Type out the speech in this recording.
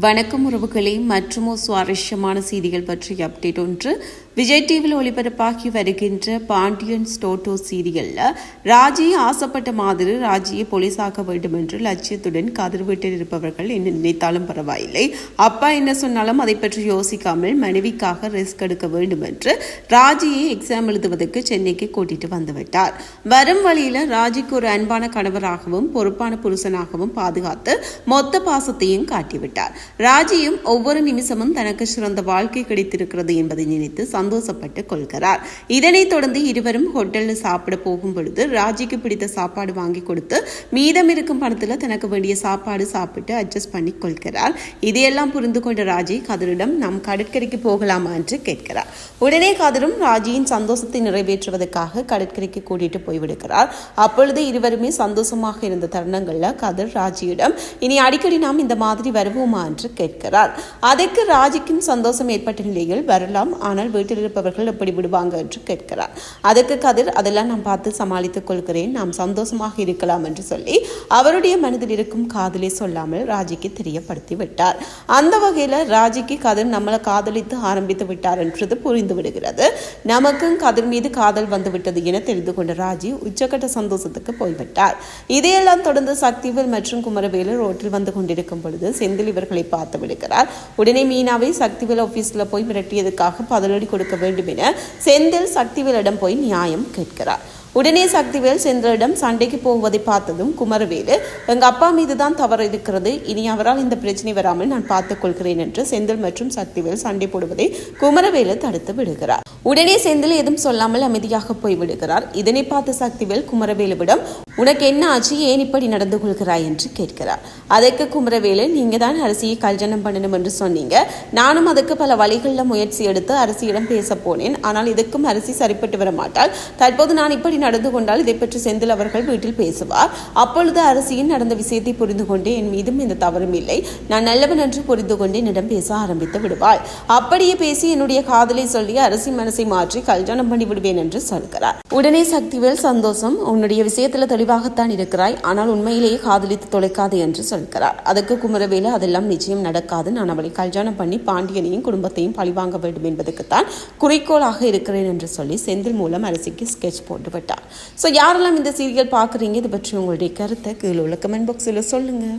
வணக்கம் உறவுகளே. மற்றும் சுவாரஸ்யமான செய்திகள் பற்றிய அப்டேட் ஒன்று விஜய் டிவியில் ஒளிபரப்பாகி வருகின்ற பாண்டியன் ஸ்டோட்டோ சீரியலில் ராஜி ஆசைப்பட்ட மாதிரி ராஜியை போலீஸாக்க வேண்டும் என்று லட்சியத்துடன் கதிர் வீட்டில் இருப்பவர்கள் என்ன நினைத்தாலும் பரவாயில்லை. அப்பா என்ன சொன்னாலும் அதை பற்றி யோசிக்காமல் மனைவிக்காக ரிஸ்க் எடுக்க வேண்டும் என்று ராஜியை எக்ஸாம் எழுதுவதற்கு சென்னைக்கு கூட்டிட்டு வந்துவிட்டார். வரும் வழியில் ராஜிக்கு ஒரு அன்பான கணவராகவும் பொறுப்பான புருஷனாகவும் பாதுகாத்து மொத்த பாசத்தையும் காட்டிவிட்டார். ராஜியும் ஒவ்வொரு நிமிஷமும் தனக்கு சிறந்த வாழ்க்கை கிடைத்திருக்கிறது என்பதை நினைத்து சந்தோஷப்பட்டு கொள்கிறார். இதனைத் தொடர்ந்து இருவரும் ஹோட்டலில் சாப்பிட போகும் பொழுது ராஜிக்கு பிடித்த சாப்பாடு வாங்கி கொடுத்து மீதம் இருக்கும் பணத்தில் தனக்கு வேண்டிய சாப்பாடு சாப்பிட்டு அட்ஜஸ்ட் பண்ணி கொள்கிறார். இதையெல்லாம் புரிந்து கொண்ட ராஜி கதிரிடம் நாம் கடற்கரைக்கு போகலாமா? என்று கேட்கிறார். உடனே கதிரும் ராஜியின் சந்தோஷத்தை நிறைவேற்றுவதற்காக கடற்கரைக்கு கூட்டிட்டு போய்விடுகிறார். அப்பொழுது இருவருமே சந்தோஷமாக இருந்த தருணங்களில் கதிர் ராஜியிடம் இனி அடிக்கடி நாம் இந்த மாதிரி வருவோமா? என்று கேட்கிறார். அதற்கு ராஜிக்கும் சந்தோஷம் ஏற்பட்ட நிலையில் வரலாம். ஆனால் வீட்டில் இருப்பவர்கள் எப்படி விடுவாங்க என்று கேட்கிறார். அதற்கு கதிர் அதெல்லாம் நான் பார்த்து சமாளித்துக் கொள்கிறேன். நாம் சந்தோஷமாக இருக்கலாம் என்று சொல்லி அவருடைய மனதில் இருக்கும் காதலை சொல்லாமல் ராஜிக்கு தெரியப்படுத்தி விட்டார். அந்த வகையில் ராஜிக்கு கதிர் நம்மளை காதலித்து ஆரம்பித்து விட்டார் என்றது புரிந்து விடுகிறது. நமக்கும் கதிர் மீது காதல் வந்துவிட்டது என தெரிந்து கொண்ட ராஜி உச்சக்கட்ட சந்தோஷத்துக்கு போய்விட்டார். இதையெல்லாம் தொடர்ந்து சக்திவேல் மற்றும் குமரவேலு ரோட்டில் வந்து கொண்டிருக்கும் பொழுது செந்தில் இவர்களை பார்த்து விடுகிறார். உடனே மீனாவை சக்திவேல் ஆபீஸ்ல போய் மிரட்டியதுக்காக பதிலடி கொடுக்க வேண்டும் என செந்தில் சக்திவேலிடம் போய் நியாயம் கேட்கிறார். உடனே சக்திவேல் செந்திலிடம் சண்டைக்கு போவதை பார்த்ததும் குமரவேலு எங்க அப்பா மீது தான் தவறு இருக்கிறது. இனி அவரால் இந்த பிரச்சனை வராமல் நான் பார்த்துக் கொள்கிறேன் என்று செந்தில் மற்றும் சக்திவேல் சண்டை போடுவதை குமரவேலு தடுத்து விடுகிறார். உடனே செந்தில் எதுவும் சொல்லாமல் அமைதியாக போய் விடுகிறார் இதனை பார்த்த சக்திவேல் குமரவேலுவிடம் உனக்கு என்ன ஆச்சு? ஏன் இப்படி நடந்து கொள்கிறாய்? என்று கேட்கிறார். அதற்கு குமரவேலு நீங்க தான் அரசியை கல்யாணம் பண்ணணும் என்று சொன்னீங்க. நானும் அதுக்கு பல வழிகளில் முயற்சி எடுத்து அரசியிடம் பேச போனேன். ஆனால் இதுக்கும் அரசி சரிப்பட்டு வர மாட்டாள். தற்போது நான் இப்படி நடந்து கொண்டால் இதை பற்றி செந்தில் அவர்கள் வீட்டில் பேசுவார். அப்பொழுது அரசியின் நடந்த விஷயத்தை புரிந்து கொண்டு என் மீதும் இந்த தவறும் இல்லை. நான் நல்லவன் என்று புரிந்து கொண்டு என்னிடம் பேச ஆரம்பித்து விடுவாள். அப்படியே பேசி என்னுடைய காதலை சொல்லி அரசி மனசு மாற்றி கல்யாணம் பண்ணி விடுவேன் என்று சொல்கிறார். உடனே சக்திவேல் சந்தோஷம் உன்னுடைய விஷயத்துல தெளிவாகத்தான் இருக்கிறாய் ஆனால் உண்மையிலேயே காதலித்து தொலைக்காது என்று சொல்கிறார். அதற்கு குமரவேலு அதெல்லாம் நிச்சயம் நடக்காது. நான் அவளை கல்யாணம் பண்ணி பாண்டியனையும் குடும்பத்தையும் பழிவாங்க வேண்டும் என்பதற்குத்தான் குறிக்கோளாக இருக்கிறேன் என்று சொல்லி செந்தில் மூலம் அரசிக்கு ஸ்கெட்ச் போட்டு விட்டார். ஸோ யாரெல்லாம் இந்த சீரியல் பார்க்குறீங்க? இது பற்றி உங்களுடைய கருத்தை கீழே உள்ள கமெண்ட் பாக்ஸில் சொல்லுங்கள்